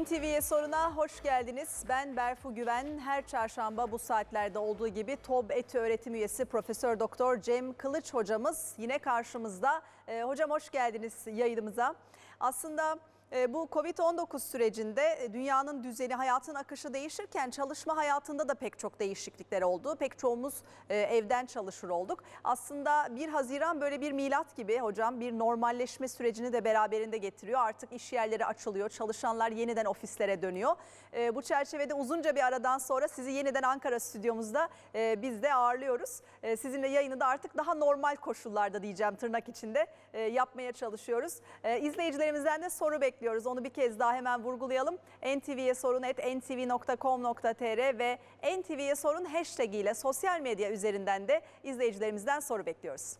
NTV'ye soruna hoş geldiniz. Ben Berfu Güven. Her çarşamba bu saatlerde olduğu gibi TOB Eti öğretim üyesi Profesör Doktor Cem Kılıç hocamız yine karşımızda. Ee, hocam hoş geldiniz yayınımıza. Aslında bu Covid-19 sürecinde e, dünyanın düzeni, hayatın akışı değişirken çalışma hayatında da pek çok değişiklikler oldu. Pek çoğumuz e, evden çalışır olduk. Aslında 1 Haziran böyle bir milat gibi hocam bir normalleşme sürecini de beraberinde getiriyor. Artık iş yerleri açılıyor, çalışanlar yeniden ofislere dönüyor. E, Bu çerçevede uzunca bir aradan sonra sizi yeniden Ankara stüdyomuzda e, biz de ağırlıyoruz. E, Sizinle yayını da artık daha normal koşullarda diyeceğim tırnak içinde e, yapmaya çalışıyoruz. E, İzleyicilerimizden de soru bekliyoruz. Onu bir kez daha hemen vurgulayalım. NTV'ye sorun et ntv.com.tr ve NTV'ye sorun hashtag ile sosyal medya üzerinden de izleyicilerimizden soru bekliyoruz.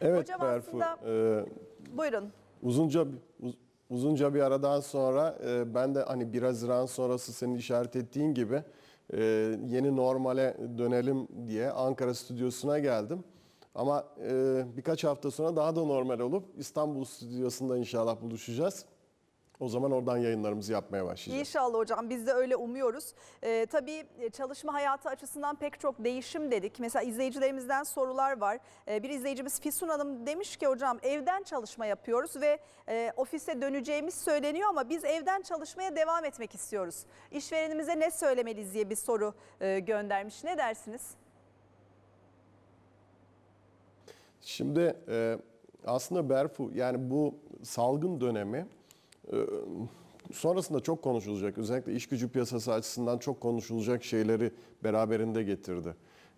Evet Hocam Berfu, aslında- e, Buyurun. uzunca uz- uzunca bir aradan sonra e, ben de hani 1 Haziran sonrası senin işaret ettiğin gibi e, yeni normale dönelim diye Ankara stüdyosuna geldim. Ama e, birkaç hafta sonra daha da normal olup İstanbul stüdyosunda inşallah buluşacağız. O zaman oradan yayınlarımızı yapmaya başlayacağız. İnşallah hocam biz de öyle umuyoruz. Ee, tabii e, çalışma hayatı açısından pek çok değişim dedik. Mesela izleyicilerimizden sorular var. Ee, bir izleyicimiz Fisun Hanım demiş ki hocam evden çalışma yapıyoruz ve e, ofise döneceğimiz söyleniyor ama biz evden çalışmaya devam etmek istiyoruz. İşverenimize ne söylemeliyiz diye bir soru e, göndermiş. Ne dersiniz? Şimdi e, aslında Berfu yani bu salgın dönemi e, sonrasında çok konuşulacak. Özellikle iş gücü piyasası açısından çok konuşulacak şeyleri beraberinde getirdi.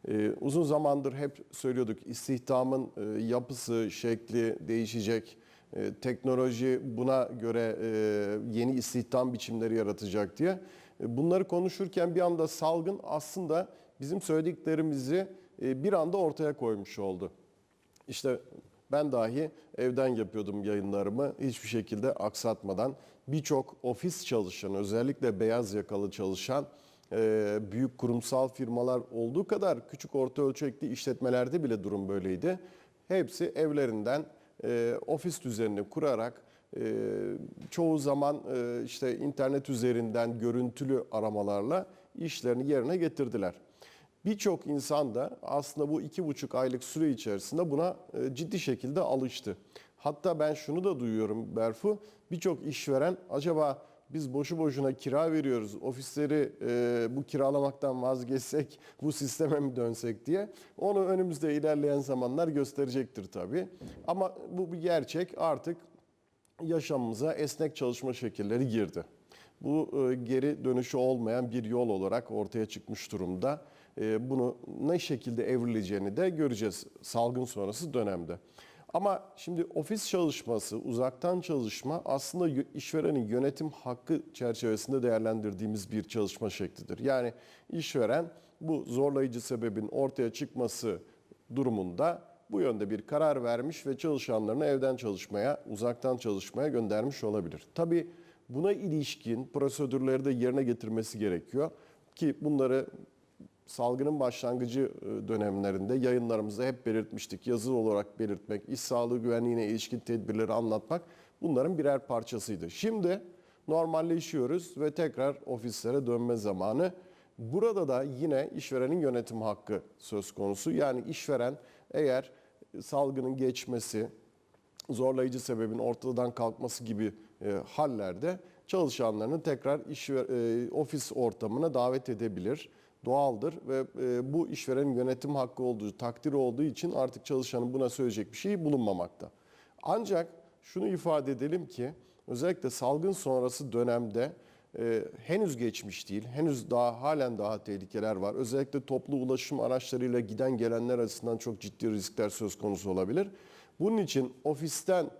E, uzun zamandır hep söylüyorduk istihdamın e, yapısı, şekli değişecek. E, teknoloji buna göre e, yeni istihdam biçimleri yaratacak diye. E, bunları konuşurken bir anda salgın aslında bizim söylediklerimizi e, bir anda ortaya koymuş oldu. İşte ben dahi evden yapıyordum yayınlarımı hiçbir şekilde aksatmadan. Birçok ofis çalışan özellikle beyaz yakalı çalışan e, büyük kurumsal firmalar olduğu kadar küçük orta ölçekli işletmelerde bile durum böyleydi. Hepsi evlerinden e, ofis düzenini kurarak e, çoğu zaman işte internet üzerinden görüntülü aramalarla işlerini yerine getirdiler. Birçok insan da aslında bu iki buçuk aylık süre içerisinde buna e, ciddi şekilde alıştı. Hatta ben şunu da duyuyorum Berfu, birçok işveren acaba biz boşu boşuna kira veriyoruz, ofisleri e, bu kiralamaktan vazgeçsek, bu sisteme mi dönsek diye. Onu önümüzde ilerleyen zamanlar gösterecektir tabii. Ama bu bir gerçek artık yaşamımıza esnek çalışma şekilleri girdi. Bu e, geri dönüşü olmayan bir yol olarak ortaya çıkmış durumda. E, Bunu ne şekilde evrileceğini de göreceğiz salgın sonrası dönemde. Ama şimdi ofis çalışması, uzaktan çalışma aslında işverenin yönetim hakkı çerçevesinde değerlendirdiğimiz bir çalışma şeklidir. Yani işveren bu zorlayıcı sebebin ortaya çıkması durumunda bu yönde bir karar vermiş ve çalışanlarını evden çalışmaya, uzaktan çalışmaya göndermiş olabilir. Tabii buna ilişkin prosedürleri de yerine getirmesi gerekiyor ki bunları salgının başlangıcı e, dönemlerinde yayınlarımızda hep belirtmiştik. Yazılı olarak belirtmek, iş sağlığı güvenliğine ilişkin tedbirleri anlatmak bunların birer parçasıydı. Şimdi normalleşiyoruz ve tekrar ofislere dönme zamanı. Burada da yine işverenin yönetim hakkı söz konusu. Yani işveren eğer salgının geçmesi, zorlayıcı sebebin ortadan kalkması gibi e, hallerde çalışanlarını tekrar iş e, ofis ortamına davet edebilir. Doğaldır ve e, bu işverenin yönetim hakkı olduğu, takdiri olduğu için artık çalışanın buna söyleyecek bir şey bulunmamakta. Ancak şunu ifade edelim ki özellikle salgın sonrası dönemde e, henüz geçmiş değil, henüz daha halen daha tehlikeler var. Özellikle toplu ulaşım araçlarıyla giden gelenler açısından çok ciddi riskler söz konusu olabilir. Bunun için ofisten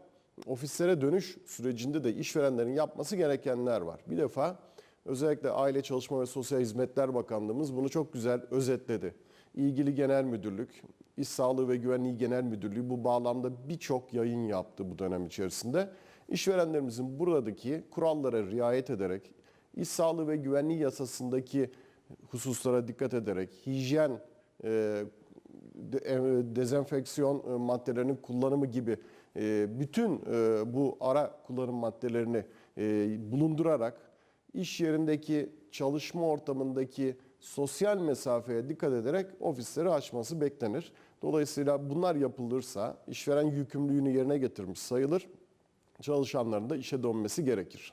ofislere dönüş sürecinde de işverenlerin yapması gerekenler var. Bir defa özellikle Aile Çalışma ve Sosyal Hizmetler Bakanlığımız bunu çok güzel özetledi. İlgili Genel Müdürlük, İş Sağlığı ve Güvenliği Genel Müdürlüğü bu bağlamda birçok yayın yaptı bu dönem içerisinde. İşverenlerimizin buradaki kurallara riayet ederek, İş Sağlığı ve Güvenliği Yasasındaki hususlara dikkat ederek hijyen e, e, dezenfeksiyon e, maddelerinin kullanımı gibi bütün bu ara kullanım maddelerini bulundurarak iş yerindeki çalışma ortamındaki sosyal mesafeye dikkat ederek ofisleri açması beklenir. Dolayısıyla bunlar yapılırsa işveren yükümlülüğünü yerine getirmiş sayılır. Çalışanların da işe dönmesi gerekir.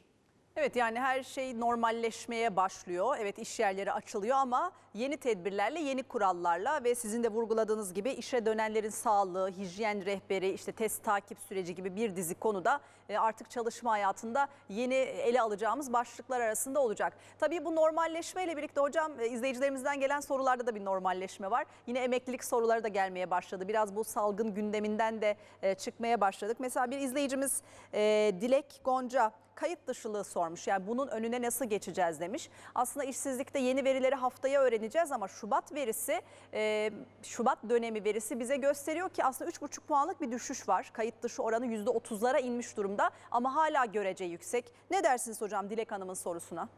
Evet yani her şey normalleşmeye başlıyor. Evet iş yerleri açılıyor ama yeni tedbirlerle, yeni kurallarla ve sizin de vurguladığınız gibi işe dönenlerin sağlığı, hijyen rehberi, işte test takip süreci gibi bir dizi konuda e, artık çalışma hayatında yeni ele alacağımız başlıklar arasında olacak. Tabii bu normalleşmeyle birlikte hocam e, izleyicilerimizden gelen sorularda da bir normalleşme var. Yine emeklilik soruları da gelmeye başladı. Biraz bu salgın gündeminden de e, çıkmaya başladık. Mesela bir izleyicimiz Dilek Gonca kayıt dışılığı sormuş. Yani bunun önüne nasıl geçeceğiz demiş. Aslında işsizlikte yeni verileri haftaya öğreneceğiz ama Şubat verisi, e, Şubat dönemi verisi bize gösteriyor ki aslında 3,5 puanlık bir düşüş var. Kayıt dışı oranı %30'lara inmiş durumda ama hala görece yüksek. Ne dersiniz hocam Dilek Hanım'ın sorusuna?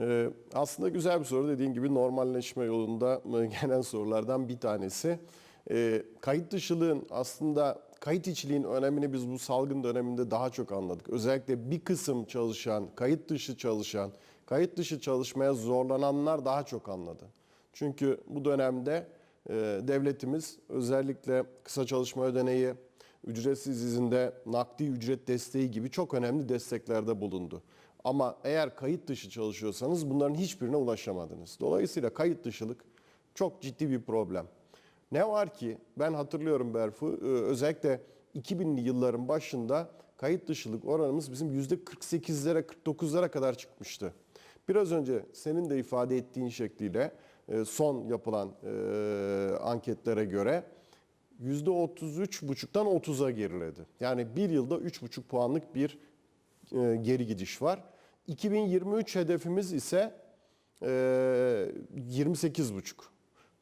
Ee, aslında güzel bir soru. Dediğin gibi normalleşme yolunda e, gelen sorulardan bir tanesi. Ee, kayıt dışılığın aslında kayıt içiliğin önemini biz bu salgın döneminde daha çok anladık. Özellikle bir kısım çalışan, kayıt dışı çalışan, kayıt dışı çalışmaya zorlananlar daha çok anladı. Çünkü bu dönemde e, devletimiz özellikle kısa çalışma ödeneği, ücretsiz izinde nakdi ücret desteği gibi çok önemli desteklerde bulundu. Ama eğer kayıt dışı çalışıyorsanız bunların hiçbirine ulaşamadınız. Dolayısıyla kayıt dışılık çok ciddi bir problem. Ne var ki ben hatırlıyorum Berfu e, özellikle 2000'li yılların başında kayıt dışılık oranımız bizim %48'lere 49'lara kadar çıkmıştı. Biraz önce senin de ifade ettiğin şekliyle e, son yapılan e, anketlere göre %33,5'tan 30'a geriledi. Yani bir yılda 3,5 puanlık bir geri gidiş var. 2023 hedefimiz ise e, 28,5.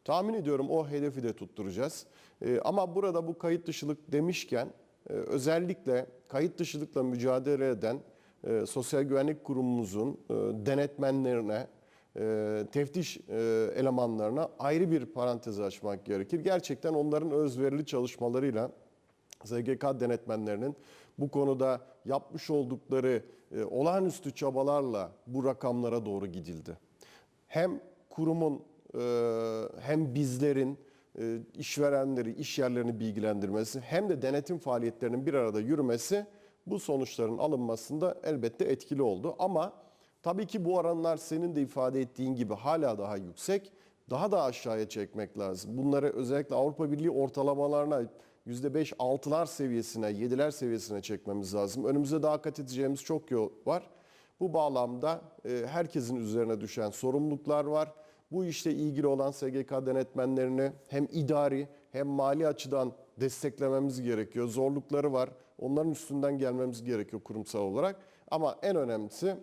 Tahmin ediyorum o hedefi de tutturacağız. E, ama burada bu kayıt dışılık demişken e, özellikle kayıt dışılıkla mücadele eden e, Sosyal Güvenlik Kurumumuzun e, denetmenlerine, e, teftiş e, elemanlarına ayrı bir parantez açmak gerekir. Gerçekten onların özverili çalışmalarıyla SGK denetmenlerinin bu konuda yapmış oldukları e, olağanüstü çabalarla bu rakamlara doğru gidildi. Hem kurumun hem bizlerin e, işverenleri, iş yerlerini bilgilendirmesi hem de denetim faaliyetlerinin bir arada yürümesi bu sonuçların alınmasında elbette etkili oldu. Ama tabii ki bu oranlar senin de ifade ettiğin gibi hala daha yüksek. Daha da aşağıya çekmek lazım. Bunları özellikle Avrupa Birliği ortalamalarına %5 6'lar seviyesine, 7'ler seviyesine çekmemiz lazım. Önümüzde daha kat edeceğimiz çok yol var. Bu bağlamda e, herkesin üzerine düşen sorumluluklar var. Bu işle ilgili olan SGK denetmenlerini hem idari hem mali açıdan desteklememiz gerekiyor. Zorlukları var. Onların üstünden gelmemiz gerekiyor kurumsal olarak. Ama en önemlisi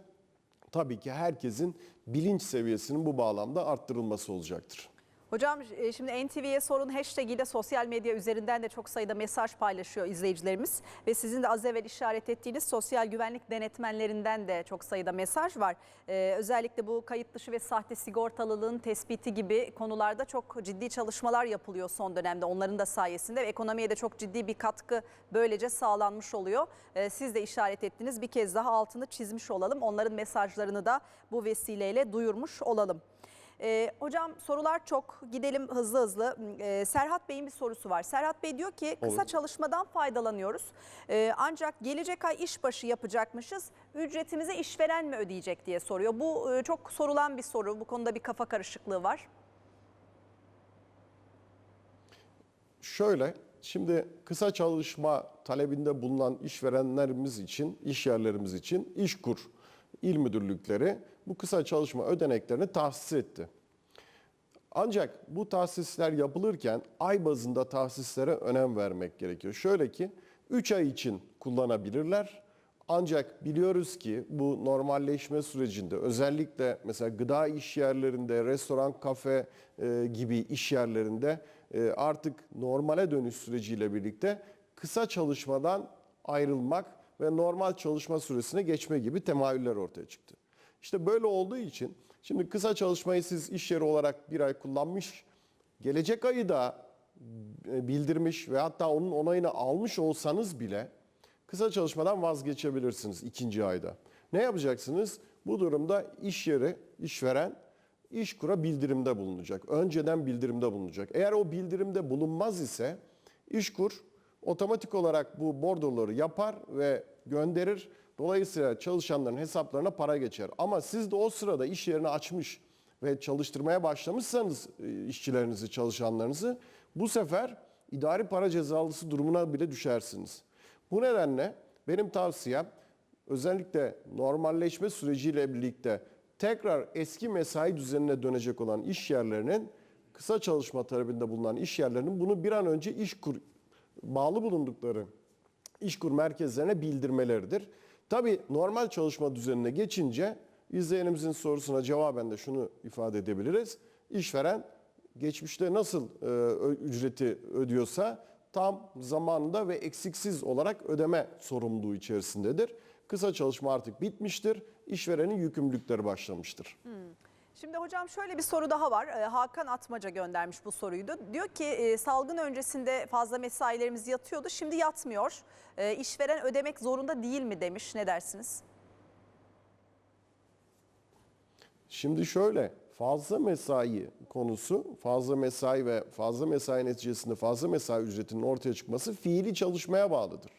tabii ki herkesin bilinç seviyesinin bu bağlamda arttırılması olacaktır. Hocam e, şimdi NTV'ye sorun hashtag ile sosyal medya üzerinden de çok sayıda mesaj paylaşıyor izleyicilerimiz. Ve sizin de az evvel işaret ettiğiniz sosyal güvenlik denetmenlerinden de çok sayıda mesaj var. Ee, özellikle bu kayıt dışı ve sahte sigortalılığın tespiti gibi konularda çok ciddi çalışmalar yapılıyor son dönemde. Onların da sayesinde ve ekonomiye de çok ciddi bir katkı böylece sağlanmış oluyor. Ee, siz de işaret ettiniz bir kez daha altını çizmiş olalım. Onların mesajlarını da bu vesileyle duyurmuş olalım. Ee, hocam sorular çok. Gidelim hızlı hızlı. Ee, Serhat Bey'in bir sorusu var. Serhat Bey diyor ki kısa Olur. çalışmadan faydalanıyoruz. Ee, ancak gelecek ay işbaşı yapacakmışız. Ücretimizi işveren mi ödeyecek diye soruyor. Bu e, çok sorulan bir soru. Bu konuda bir kafa karışıklığı var. Şöyle, şimdi kısa çalışma talebinde bulunan işverenlerimiz için, iş yerlerimiz için İşkur il müdürlükleri bu kısa çalışma ödeneklerini tahsis etti. Ancak bu tahsisler yapılırken ay bazında tahsislere önem vermek gerekiyor. Şöyle ki 3 ay için kullanabilirler. Ancak biliyoruz ki bu normalleşme sürecinde özellikle mesela gıda iş yerlerinde, restoran, kafe e, gibi iş yerlerinde e, artık normale dönüş süreciyle birlikte kısa çalışmadan ayrılmak ve normal çalışma süresine geçme gibi temayüller ortaya çıktı. İşte böyle olduğu için şimdi kısa çalışmayı siz iş yeri olarak bir ay kullanmış, gelecek ayı da e, bildirmiş ve hatta onun onayını almış olsanız bile kısa çalışmadan vazgeçebilirsiniz ikinci ayda. Ne yapacaksınız? Bu durumda iş yeri, işveren İşkur'a bildirimde bulunacak. Önceden bildirimde bulunacak. Eğer o bildirimde bulunmaz ise İşkur otomatik olarak bu bordroları yapar ve gönderir. Dolayısıyla çalışanların hesaplarına para geçer. Ama siz de o sırada iş yerini açmış ve çalıştırmaya başlamışsanız e, işçilerinizi, çalışanlarınızı bu sefer idari para cezalısı durumuna bile düşersiniz. Bu nedenle benim tavsiyem özellikle normalleşme süreciyle birlikte tekrar eski mesai düzenine dönecek olan iş yerlerinin kısa çalışma talebinde bulunan iş yerlerinin bunu bir an önce iş kur bağlı bulundukları işkur merkezlerine bildirmeleridir. Tabii normal çalışma düzenine geçince izleyenimizin sorusuna cevaben de şunu ifade edebiliriz. İşveren geçmişte nasıl e, ücreti ödüyorsa tam zamanında ve eksiksiz olarak ödeme sorumluluğu içerisindedir. Kısa çalışma artık bitmiştir. İşverenin yükümlülükleri başlamıştır. Şimdi hocam şöyle bir soru daha var. Ee, Hakan Atmaca göndermiş bu soruyu da. Diyor ki e, salgın öncesinde fazla mesailerimiz yatıyordu. Şimdi yatmıyor. E, işveren ödemek zorunda değil mi demiş. Ne dersiniz? Şimdi şöyle fazla mesai konusu fazla mesai ve fazla mesai neticesinde fazla mesai ücretinin ortaya çıkması fiili çalışmaya bağlıdır.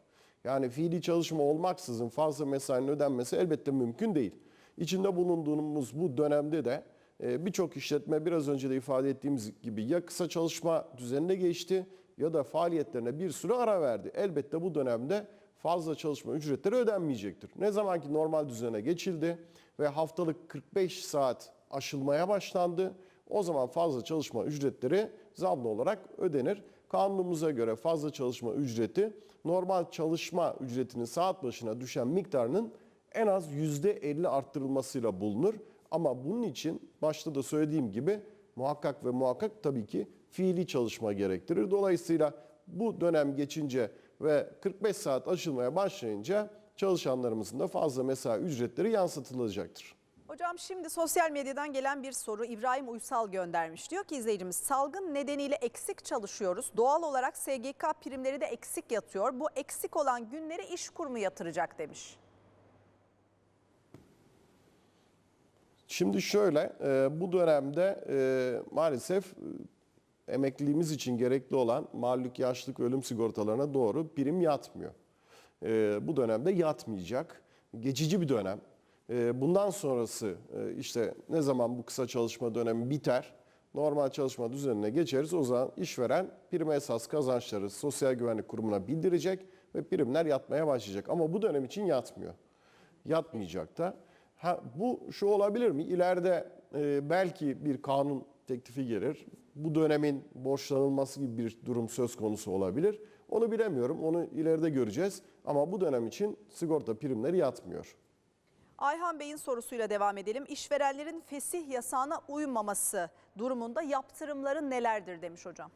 Yani fiili çalışma olmaksızın fazla mesainin ödenmesi elbette mümkün değil. İçinde bulunduğumuz bu dönemde de e, birçok işletme biraz önce de ifade ettiğimiz gibi ya kısa çalışma düzenine geçti ya da faaliyetlerine bir süre ara verdi. Elbette bu dönemde fazla çalışma ücretleri ödenmeyecektir. Ne zaman ki normal düzene geçildi ve haftalık 45 saat aşılmaya başlandı. O zaman fazla çalışma ücretleri zamlı olarak ödenir. Kanunumuza göre fazla çalışma ücreti normal çalışma ücretinin saat başına düşen miktarının en az %50 arttırılmasıyla bulunur. Ama bunun için başta da söylediğim gibi muhakkak ve muhakkak tabii ki fiili çalışma gerektirir. Dolayısıyla bu dönem geçince ve 45 saat aşılmaya başlayınca çalışanlarımızın da fazla mesai ücretleri yansıtılacaktır. Hocam şimdi sosyal medyadan gelen bir soru İbrahim Uysal göndermiş. Diyor ki izleyicimiz salgın nedeniyle eksik çalışıyoruz. Doğal olarak SGK primleri de eksik yatıyor. Bu eksik olan günleri iş kurumu yatıracak demiş. Şimdi şöyle, e, bu dönemde e, maalesef e, emekliliğimiz için gerekli olan mağlup yaşlılık ölüm sigortalarına doğru prim yatmıyor. E, bu dönemde yatmayacak. Geçici bir dönem. E, bundan sonrası e, işte ne zaman bu kısa çalışma dönemi biter, normal çalışma düzenine geçeriz. O zaman işveren prim esas kazançları Sosyal Güvenlik Kurumu'na bildirecek ve primler yatmaya başlayacak. Ama bu dönem için yatmıyor yatmayacak da. Ha, bu şu olabilir mi? İleride e, belki bir kanun teklifi gelir. Bu dönemin borçlanılması gibi bir durum söz konusu olabilir. Onu bilemiyorum. Onu ileride göreceğiz. Ama bu dönem için sigorta primleri yatmıyor. Ayhan Bey'in sorusuyla devam edelim. İşverenlerin fesih yasağına uymaması durumunda yaptırımları nelerdir demiş hocam.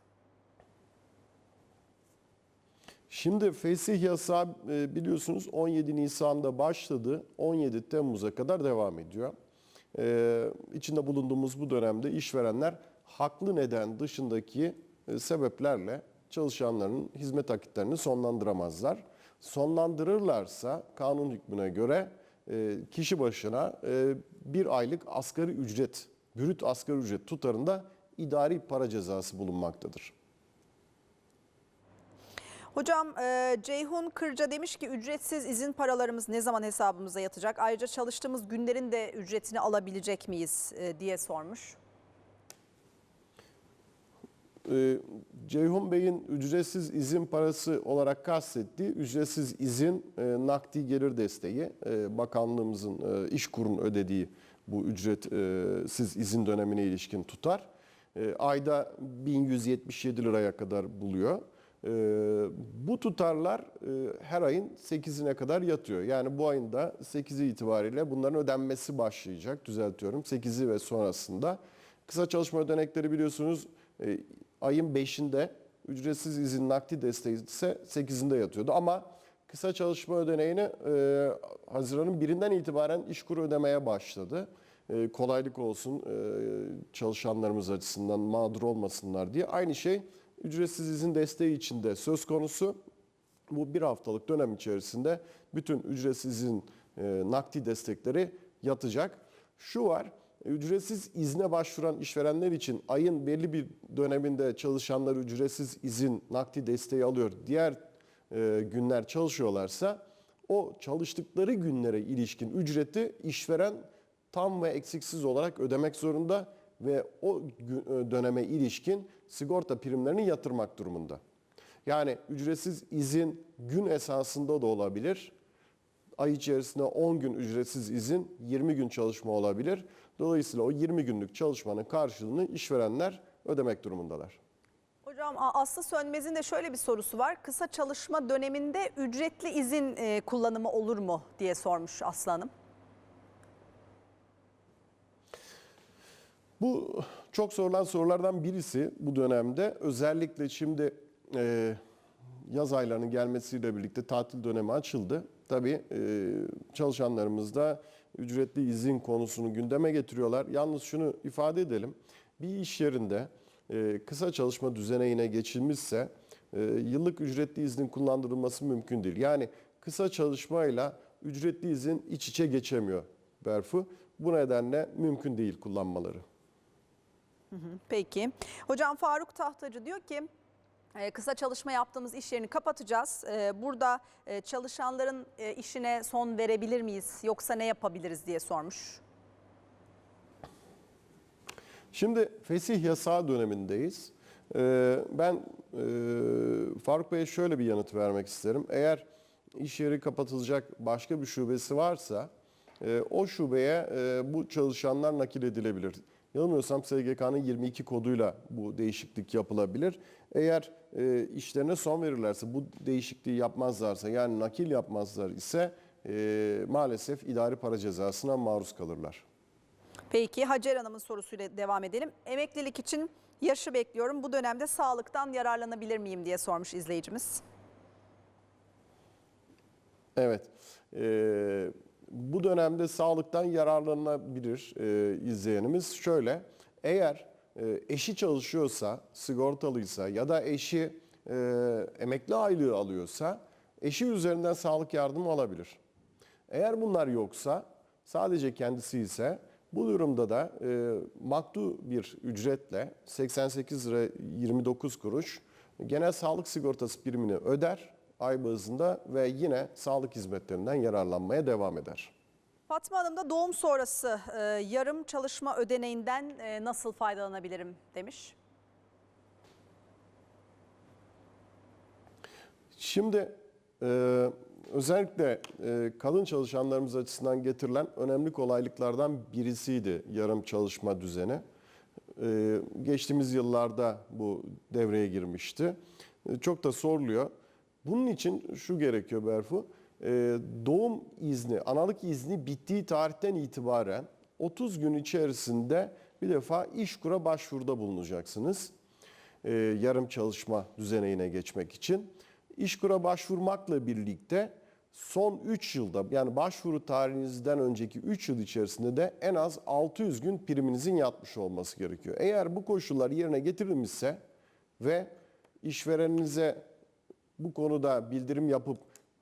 Şimdi fesih yasağı e, biliyorsunuz 17 Nisan'da başladı. 17 Temmuz'a kadar devam ediyor. Ee, içinde bulunduğumuz bu dönemde işverenler haklı neden dışındaki e, sebeplerle çalışanların hizmet akitlerini sonlandıramazlar. Sonlandırırlarsa kanun hükmüne göre e, kişi başına bir aylık asgari ücret, brüt asgari ücret tutarında idari para cezası bulunmaktadır. Hocam e, Ceyhun Kırca demiş ki ücretsiz izin paralarımız ne zaman hesabımıza yatacak? Ayrıca çalıştığımız günlerin de ücretini alabilecek miyiz e, diye sormuş. Ee, Ceyhun Bey'in ücretsiz izin parası olarak kastettiği ücretsiz izin e, nakdi gelir desteği e, bakanlığımızın e, iş kurun ödediği bu ücretsiz izin dönemine ilişkin tutar. E, ayda 1177 liraya kadar buluyor. E, bu tutarlar e, her ayın 8'ine kadar yatıyor. Yani bu ayın da 8'i itibariyle bunların ödenmesi başlayacak. Düzeltiyorum 8'i ve sonrasında. Kısa çalışma ödenekleri biliyorsunuz e, ayın 5'inde ücretsiz izin nakdi desteği ise 8'inde yatıyordu. Ama kısa çalışma ödeneğini e, Haziran'ın birinden itibaren İşkur ödemeye başladı. Kolaylık olsun çalışanlarımız açısından mağdur olmasınlar diye. Aynı şey ücretsiz izin desteği için de söz konusu. Bu bir haftalık dönem içerisinde bütün ücretsiz izin e, nakdi destekleri yatacak. Şu var, ücretsiz izne başvuran işverenler için ayın belli bir döneminde çalışanlar ücretsiz izin nakdi desteği alıyor. Diğer e, günler çalışıyorlarsa o çalıştıkları günlere ilişkin ücreti işveren tam ve eksiksiz olarak ödemek zorunda ve o e, döneme ilişkin sigorta primlerini yatırmak durumunda. Yani ücretsiz izin gün esasında da olabilir. Ay içerisinde 10 gün ücretsiz izin, 20 gün çalışma olabilir. Dolayısıyla o 20 günlük çalışmanın karşılığını işverenler ödemek durumundalar. Hocam Aslı Sönmez'in de şöyle bir sorusu var. Kısa çalışma döneminde ücretli izin e, kullanımı olur mu diye sormuş Aslı Hanım. Bu çok sorulan sorulardan birisi bu dönemde. Özellikle şimdi e, yaz aylarının gelmesiyle birlikte tatil dönemi açıldı. Tabii e, çalışanlarımız da ücretli izin konusunu gündeme getiriyorlar. Yalnız şunu ifade edelim. Bir iş yerinde e, kısa çalışma düzeneğine geçilmişse e, yıllık ücretli iznin kullandırılması mümkün değil. Yani kısa çalışmayla ücretli izin iç içe geçemiyor Berfu. Bu nedenle mümkün değil kullanmaları. Peki. Hocam Faruk Tahtacı diyor ki e, kısa çalışma yaptığımız iş yerini kapatacağız. E, Burada e, çalışanların işine son verebilir miyiz yoksa ne yapabiliriz diye sormuş. Şimdi fesih yasağı dönemindeyiz. Ben Faruk Bey'e şöyle bir yanıt vermek isterim. Eğer iş yeri kapatılacak başka bir şubesi varsa o şubeye bu çalışanlar nakil edilebilir. Yanılmıyorsam SGK'nın 22 koduyla bu değişiklik yapılabilir. Eğer e, işlerine son verirlerse, bu değişikliği yapmazlarsa yani nakil yapmazlar ise e, maalesef idari para cezasına maruz kalırlar. Peki Hacer Hanım'ın sorusuyla devam edelim. Emeklilik için yaşı bekliyorum. Bu dönemde sağlıktan yararlanabilir miyim diye sormuş izleyicimiz. Evet. Ee, bu dönemde sağlıktan yararlanabilir e, izleyenimiz. Şöyle, eğer e, eşi çalışıyorsa, sigortalıysa ya da eşi e, emekli aylığı alıyorsa eşi üzerinden sağlık yardımı alabilir. Eğer bunlar yoksa, sadece kendisi ise bu durumda da e, maktu bir ücretle 88 lira 29 kuruş genel sağlık sigortası primini öder ay bazında ve yine sağlık hizmetlerinden yararlanmaya devam eder. Fatma Hanım da doğum sonrası e, yarım çalışma ödeneğinden e, nasıl faydalanabilirim demiş. Şimdi e, özellikle e, kadın çalışanlarımız açısından getirilen önemli kolaylıklardan birisiydi yarım çalışma düzeni. E, geçtiğimiz yıllarda bu devreye girmişti. E, çok da soruluyor. Bunun için şu gerekiyor Berfu, e, doğum izni, analık izni bittiği tarihten itibaren 30 gün içerisinde bir defa işkura başvuruda bulunacaksınız e, yarım çalışma düzeneğine geçmek için. İşkura başvurmakla birlikte son 3 yılda yani başvuru tarihinizden önceki 3 yıl içerisinde de en az 600 gün priminizin yatmış olması gerekiyor. Eğer bu koşullar yerine getirilmişse ve işvereninize bu konuda bildirim yapıp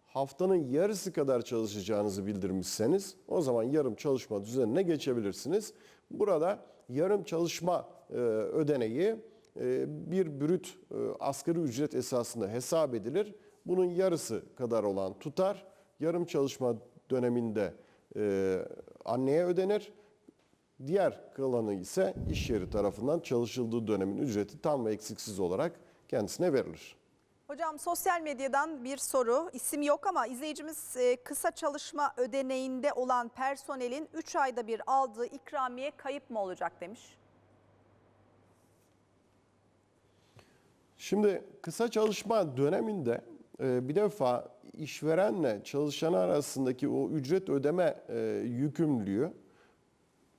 haftanın yarısı kadar çalışacağınızı bildirmişseniz o zaman yarım çalışma düzenine geçebilirsiniz. Burada yarım çalışma e, ödeneği e, bir brüt e, asgari ücret esasında hesap edilir. Bunun yarısı kadar olan tutar yarım çalışma döneminde anneye ödenir. Diğer kalanı ise iş yeri tarafından çalışıldığı dönemin ücreti tam ve eksiksiz olarak kendisine verilir. Hocam sosyal medyadan bir soru. İsim yok ama izleyicimiz e, kısa çalışma ödeneğinde olan personelin 3 ayda bir aldığı ikramiye kayıp mı olacak demiş. Şimdi kısa çalışma döneminde e, bir defa işverenle çalışan arasındaki o ücret ödeme e, yükümlülüğü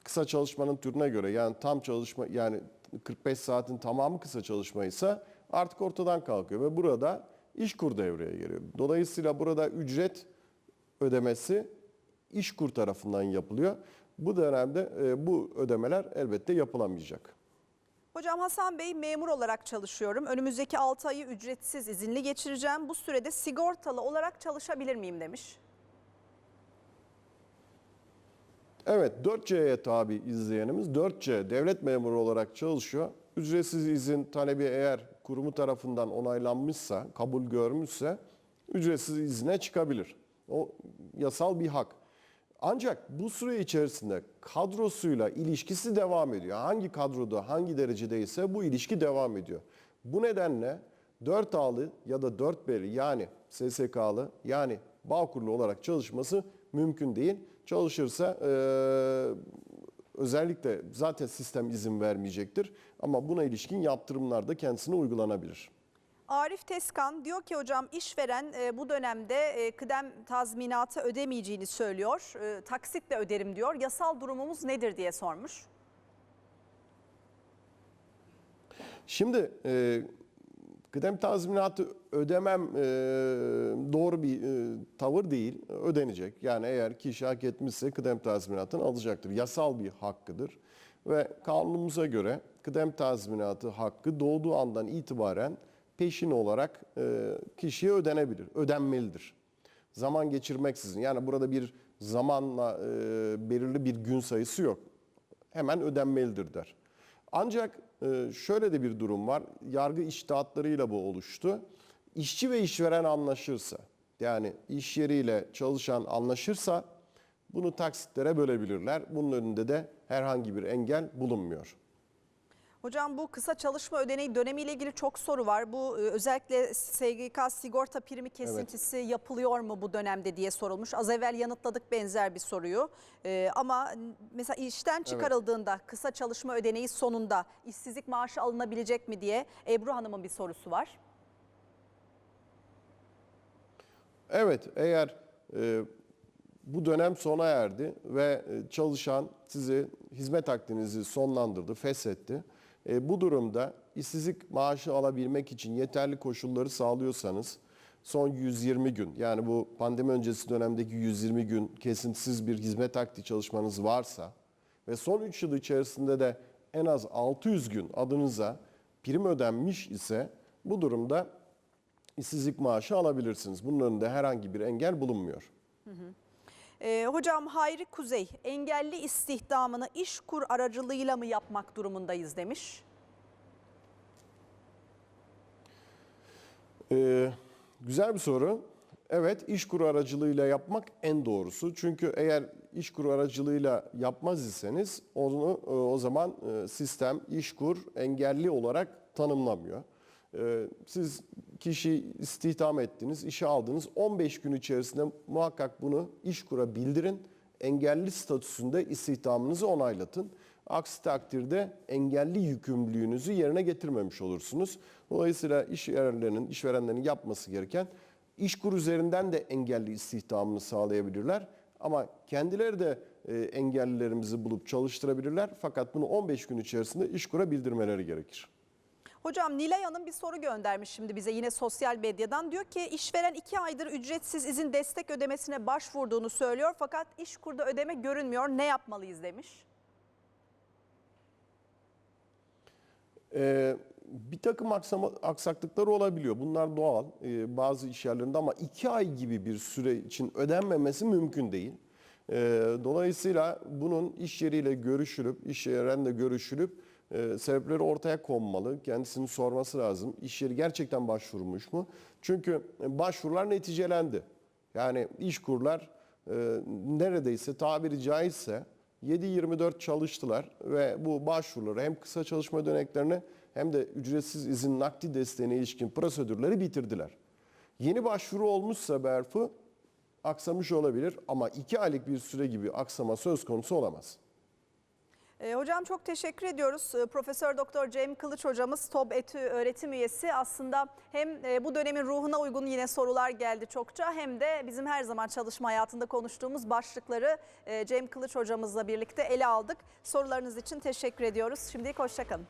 kısa çalışmanın türüne göre yani tam çalışma yani 45 saatin tamamı kısa çalışmaysa artık ortadan kalkıyor ve burada İşkur devreye giriyor. Dolayısıyla burada ücret ödemesi İşkur tarafından yapılıyor. Bu dönemde e, bu ödemeler elbette yapılamayacak. Hocam Hasan Bey memur olarak çalışıyorum. Önümüzdeki 6 ayı ücretsiz izinli geçireceğim. Bu sürede sigortalı olarak çalışabilir miyim demiş. Evet 4C'ye tabi izleyenimiz 4C devlet memuru olarak çalışıyor. Ücretsiz izin talebi eğer kurumu tarafından onaylanmışsa, kabul görmüşse ücretsiz izne çıkabilir. O yasal bir hak. Ancak bu süre içerisinde kadrosuyla ilişkisi devam ediyor. Hangi kadroda, hangi derecedeyse bu ilişki devam ediyor. Bu nedenle 4A'lı ya da 4B'li yani SSK'lı yani Bağkurlu olarak çalışması mümkün değil. Çalışırsa eee, özellikle zaten sistem izin vermeyecektir. Ama buna ilişkin yaptırımlar da kendisine uygulanabilir. Arif Teskan diyor ki hocam işveren e, bu dönemde e, kıdem tazminatı ödemeyeceğini söylüyor. E, taksitle öderim diyor. Yasal durumumuz nedir diye sormuş. Şimdi e, kıdem tazminatı ödemem e, doğru bir e, tavır değil. Ödenecek. Yani eğer kişi hak etmişse kıdem tazminatını alacaktır. Yasal bir hakkıdır. Ve kanunumuza göre kıdem tazminatı hakkı doğduğu andan itibaren peşin olarak e, kişiye ödenebilir, ödenmelidir. Zaman geçirmeksizin. Yani burada bir zamanla e, belirli bir gün sayısı yok. Hemen ödenmelidir der. Ancak e, şöyle de bir durum var. Yargı iştahatlarıyla bu oluştu. İşçi ve işveren anlaşırsa, yani iş yeriyle çalışan anlaşırsa bunu taksitlere bölebilirler. Bunun önünde de herhangi bir engel bulunmuyor. Hocam bu kısa çalışma ödeneği dönemiyle ilgili çok soru var. Bu e, özellikle SGK sigorta primi kesintisi yapılıyor mu bu dönemde diye sorulmuş. Az evvel yanıtladık benzer bir soruyu. E, ama mesela işten çıkarıldığında kısa çalışma ödeneği sonunda işsizlik maaşı alınabilecek mi diye Ebru Hanım'ın bir sorusu var. Evet, eğer e, bu dönem sona erdi ve e, çalışan sizi hizmet hakkınızı sonlandırdı, feshetti. E, bu durumda işsizlik maaşı alabilmek için yeterli koşulları sağlıyorsanız son 120 gün yani bu pandemi öncesi dönemdeki 120 gün kesintisiz bir hizmet akdi çalışmanız varsa ve son 3 yıl içerisinde de en az 600 gün adınıza prim ödenmiş ise bu durumda işsizlik maaşı alabilirsiniz. Bunun önünde herhangi bir engel bulunmuyor. E, hocam Hayri Kuzey engelli istihdamını işkur aracılığıyla mı yapmak durumundayız demiş. Ee, güzel bir soru. Evet, işkur aracılığıyla yapmak en doğrusu. Çünkü eğer işkur aracılığıyla yapmaz iseniz onu e, o zaman e, sistem işkur engelli olarak tanımlamıyor. Ee, Siz kişi istihdam ettiniz, işe aldınız. 15 gün içerisinde muhakkak bunu işkura bildirin. Engelli statüsünde istihdamınızı onaylatın. Aksi takdirde engelli yükümlülüğünüzü yerine getirmemiş olursunuz. Dolayısıyla işverenlerin, işverenlerin yapması gereken işkur üzerinden de engelli istihdamını sağlayabilirler. Ama kendileri de e, engellilerimizi bulup çalıştırabilirler. Fakat bunu 15 gün içerisinde işkura bildirmeleri gerekir. Hocam Nilay Hanım bir soru göndermiş şimdi bize yine sosyal medyadan. Diyor ki işveren iki aydır ücretsiz izin destek ödemesine başvurduğunu söylüyor. Fakat işkurda ödeme görünmüyor. Ne yapmalıyız demiş. Ee, bir takım aksama, aksaklıklar olabiliyor. Bunlar doğal ee, bazı iş yerlerinde ama iki ay gibi bir süre için ödenmemesi mümkün değil. Ee, dolayısıyla bunun iş yeriyle görüşülüp, iş yerenle görüşülüp e, sebepleri ortaya konmalı. Kendisini sorması lazım. İş yeri gerçekten başvurmuş mu? Çünkü başvurular neticelendi. Yani iş kurlar e, neredeyse tabiri caizse 7-24 çalıştılar ve bu başvuruları hem kısa çalışma döneklerine hem de ücretsiz izin nakdi desteğine ilişkin prosedürleri bitirdiler. Yeni başvuru olmuşsa Berfu aksamış olabilir ama 2 aylık bir süre gibi aksama söz konusu olamaz. Ee, hocam çok teşekkür ediyoruz. Ee, Profesör Doktor Cem Kılıç hocamız TOB ETÜ öğretim üyesi. Aslında hem e, bu dönemin ruhuna uygun yine sorular geldi çokça hem de bizim her zaman çalışma hayatında konuştuğumuz başlıkları e, Cem Kılıç hocamızla birlikte ele aldık. Sorularınız için teşekkür ediyoruz. Şimdilik hoşçakalın.